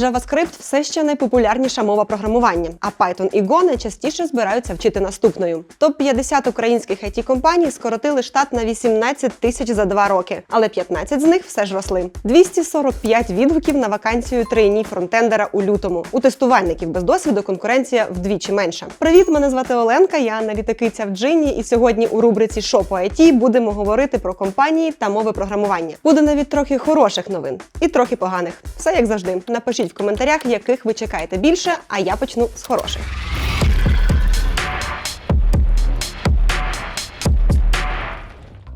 JavaScript все ще найпопулярніша мова програмування, а Python і Go найчастіше збираються вчити наступною. Топ 50 українських it компаній скоротили штат на 18 тисяч за два роки, але 15 з них все ж росли. 245 відгуків на вакансію трейні фронтендера у лютому. У тестувальників без досвіду конкуренція вдвічі менша. Привіт, мене звати Оленка. Я аналітикиця в Джині, і сьогодні у рубриці «Що по IT» будемо говорити про компанії та мови програмування. Буде навіть трохи хороших новин і трохи поганих. Все як завжди. Напишіть в коментарях, яких ви чекаєте більше. А я почну з хороших.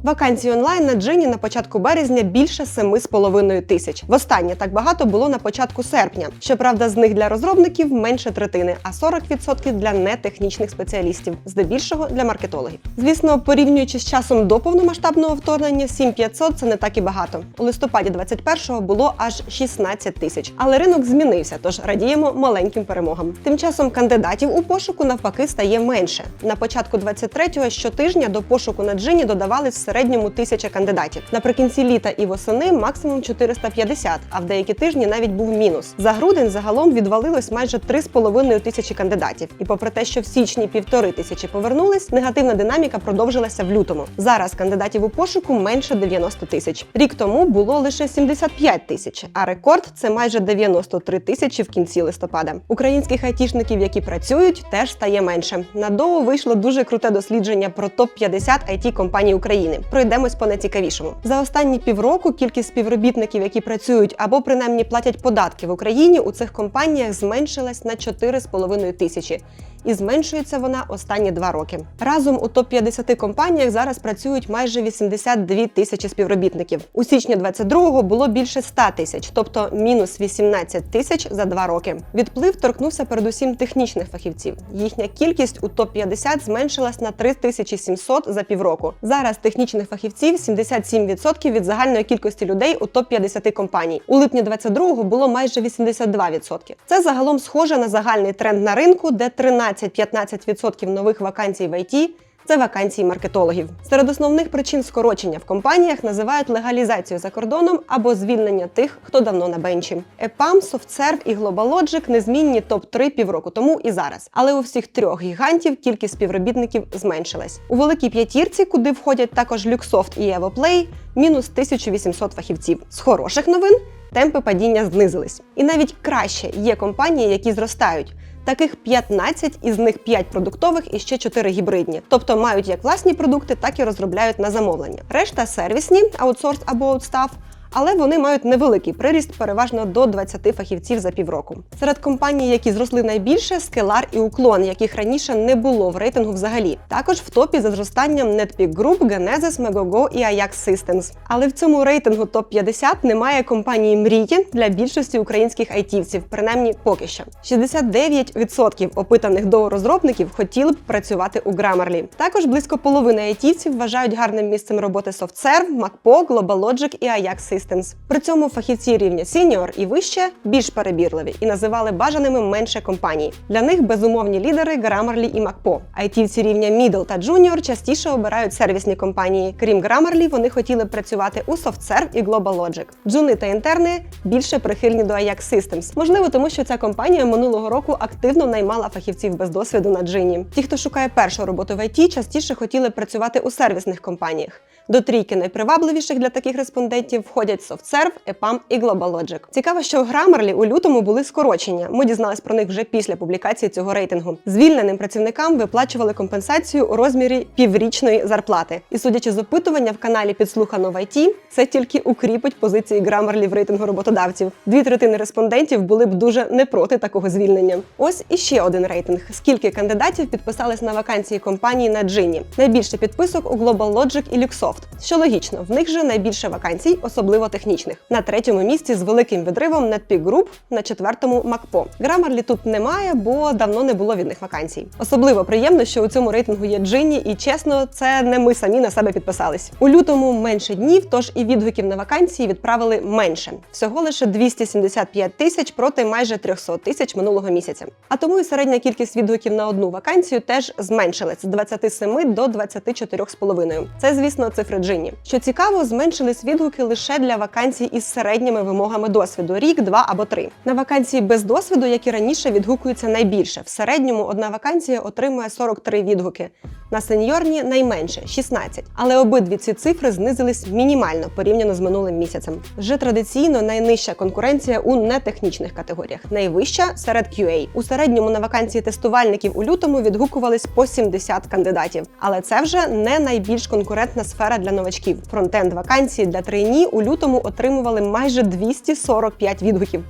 Вакансій онлайн на джині на початку березня більше 7,5 тисяч. Востаннє так багато було на початку серпня. Щоправда, з них для розробників менше третини, а 40% для нетехнічних спеціалістів, здебільшого для маркетологів. Звісно, порівнюючи з часом до повномасштабного вторгнення, 7500 – це не так і багато. У листопаді 21-го було аж 16 тисяч. Але ринок змінився, тож радіємо маленьким перемогам. Тим часом кандидатів у пошуку навпаки стає менше. На початку 23-го щотижня до пошуку на джині додавались в середньому тисяча кандидатів. Наприкінці літа і восени максимум 450, а в деякі тижні навіть був мінус. За грудень загалом відвалилось майже 3,5 тисячі кандидатів. І попри те, що в січні півтори тисячі повернулись, негативна динаміка продовжилася в лютому. Зараз кандидатів у пошуку менше 90 тисяч. Рік тому було лише 75 тисяч, а рекорд це майже 93 тисячі в кінці листопада. Українських айтішників, які працюють, теж стає менше. На доу вийшло дуже круте дослідження про топ 50 it компаній України. Пройдемось по найцікавішому. За останні півроку кількість співробітників, які працюють або принаймні платять податки в Україні, у цих компаніях зменшилась на 4,5 тисячі. І зменшується вона останні два роки. Разом у топ 50 компаніях зараз працюють майже 82 тисячі співробітників. У січні 22-го було більше 100 тисяч, тобто мінус 18 тисяч за два роки. Відплив торкнувся передусім технічних фахівців. Їхня кількість у топ 50 зменшилась на 3700 за півроку. Зараз технічних фахівців 77% від загальної кількості людей у топ 50 компаній. У липні 22-го було майже 82%. Це загалом схоже на загальний тренд на ринку, де 13-15% нових вакансій в ІТ це вакансії маркетологів. Серед основних причин скорочення в компаніях називають легалізацію за кордоном або звільнення тих, хто давно на бенчі. EPAM, SoftServe і GlobalLogic незмінні топ-3 півроку тому і зараз. Але у всіх трьох гігантів кількість співробітників зменшилась. У великій п'ятірці, куди входять також Luxoft і EvoPlay, мінус 1800 фахівців. З хороших новин темпи падіння знизились. І навіть краще є компанії, які зростають. Таких 15, із них 5 продуктових і ще 4 гібридні. Тобто мають як власні продукти, так і розробляють на замовлення. Решта сервісні, аутсорс або аутстаф, але вони мають невеликий приріст, переважно до 20 фахівців за півроку. Серед компаній, які зросли найбільше, Scalar і Уклон, яких раніше не було в рейтингу взагалі. Також в топі за зростанням Netpeak Group, Genesis, Megogo і Ajax Systems. Але в цьому рейтингу топ 50 немає компанії мрії для більшості українських айтівців, принаймні поки що. 69% опитаних до розробників хотіли б працювати у Grammarly. Також близько половини айтівців вважають гарним місцем роботи SoftServe, MacPo, GlobalLogic і Ajax Systems. При цьому фахівці рівня Senior і вище більш перебірливі і називали бажаними менше компаній. Для них безумовні лідери Grammarly і MacPo. Айтівці рівня Middle та Junior частіше обирають сервісні компанії. Крім Grammarly, вони хотіли працювати у SoftServe і GlobalLogic. Джуни та інтерни більше прихильні до Ajax Systems. Можливо, тому що ця компанія минулого року активно наймала фахівців без досвіду на джині. Ті, хто шукає першу роботу в ІТ, частіше хотіли працювати у сервісних компаніях. До трійки найпривабливіших для таких респондентів входять SoftServe, EPAM і GlobalLogic. Цікаво, що в Grammarly у лютому були скорочення. Ми дізнались про них вже після публікації цього рейтингу. Звільненим працівникам виплачували компенсацію у розмірі піврічної зарплати. І судячи з опитування в каналі Підслухано в ІТ, це тільки укріпить позиції Grammarly в рейтингу роботодавців. Дві третини респондентів були б дуже не проти такого звільнення. Ось іще один рейтинг: скільки кандидатів підписались на вакансії компанії на Джині. Найбільше підписок у GlobalLogic і Luxoft. Що логічно, в них же найбільше вакансій, особливо технічних. На третьому місці з великим відривом Netpeak Group, на четвертому MacPo. Grammarly тут немає, бо давно не було від них вакансій. Особливо приємно, що у цьому рейтингу є Джині, і чесно, це не ми самі на себе підписались. У лютому менше днів, тож і відгуків на вакансії відправили менше. Всього лише 275 тисяч проти майже 300 тисяч минулого місяця. А тому і середня кількість відгуків на одну вакансію теж зменшилась з 27 до 24,5. Це, звісно, цифри Джині. Що цікаво, зменшились відгуки лише для вакансій із середніми вимогами досвіду рік, два або три. На вакансії без досвіду, як і раніше, відгукується найбільше. В середньому одна вакансія отримує 43 відгуки. На сеньорні найменше 16. Але обидві ці цифри знизились мінімально порівняно з минулим місяцем. Вже традиційно найнижча конкуренція у нетехнічних категоріях, найвища серед QA. У середньому на вакансії тестувальників у лютому відгукувались по 70 кандидатів. Але це вже не найбільш конкурентна сфера для новачків. Фронтенд вакансії для трейні у лютому отримували майже 245 відгуків.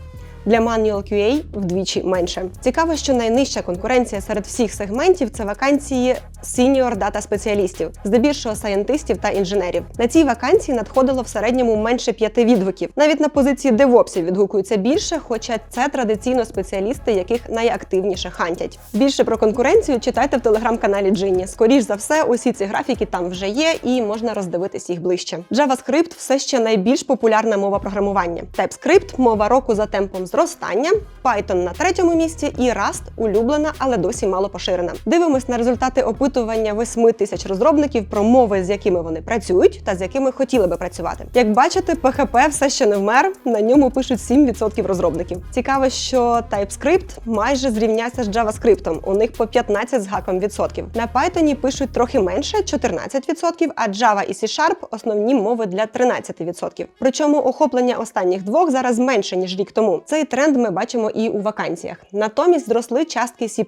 Для Manual QA вдвічі менше. Цікаво, що найнижча конкуренція серед всіх сегментів це вакансії senior дата спеціалістів, здебільшого сайентистів та інженерів. На цій вакансії надходило в середньому менше п'яти відгуків. Навіть на позиції девопсів відгукується більше, хоча це традиційно спеціалісти, яких найактивніше хантять. Більше про конкуренцію читайте в телеграм-каналі Джинні. Скоріш за все, усі ці графіки там вже є, і можна роздивитись їх ближче. JavaScript все ще найбільш популярна мова програмування. TypeScript – мова року за темпом зростання, Python на третьому місці і Rust – улюблена, але досі мало поширена. Дивимось на результати опитування 8 тисяч розробників про мови, з якими вони працюють та з якими хотіли би працювати. Як бачите, PHP все ще не вмер. На ньому пишуть 7% розробників. Цікаво, що TypeScript майже зрівнявся з JavaScript. У них по 15 з гаком відсотків. На Python пишуть трохи менше 14%, а Java і C-Sharp – основні мови для 13%. Причому охоплення останніх двох зараз менше ніж рік тому. Цей тренд ми бачимо і у вакансіях. Натомість зросли частки C++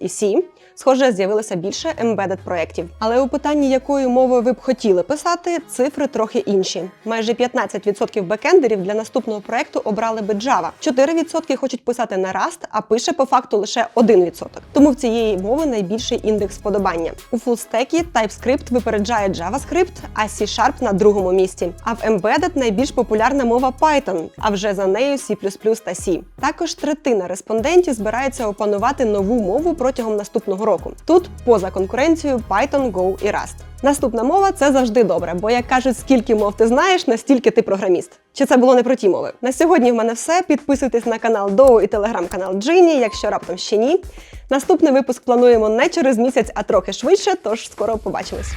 і C. Схоже, з'явилося більше embedded проєктів. Але у питанні, якою мовою ви б хотіли писати, цифри трохи інші. Майже 15% бекендерів для наступного проєкту обрали би Java. 4% хочуть писати на Rust, а пише по факту лише 1%. Тому в цієї мови найбільший індекс вподобання. У фулстекі TypeScript випереджає JavaScript, а C-Sharp на другому місці. А в Embedded найбільш популярна мова Python, а вже за нею C++ та C. Також третина респондентів збирається опанувати нову мову протягом наступного року. Тут поза конкуренцією Python, Go і Rust. Наступна мова це завжди добре, бо як кажуть, скільки мов ти знаєш, настільки ти програміст. Чи це було не про ті мови? На сьогодні в мене все. Підписуйтесь на канал Доу і телеграм-канал Джині, якщо раптом ще ні. Наступний випуск плануємо не через місяць, а трохи швидше, тож скоро побачимось.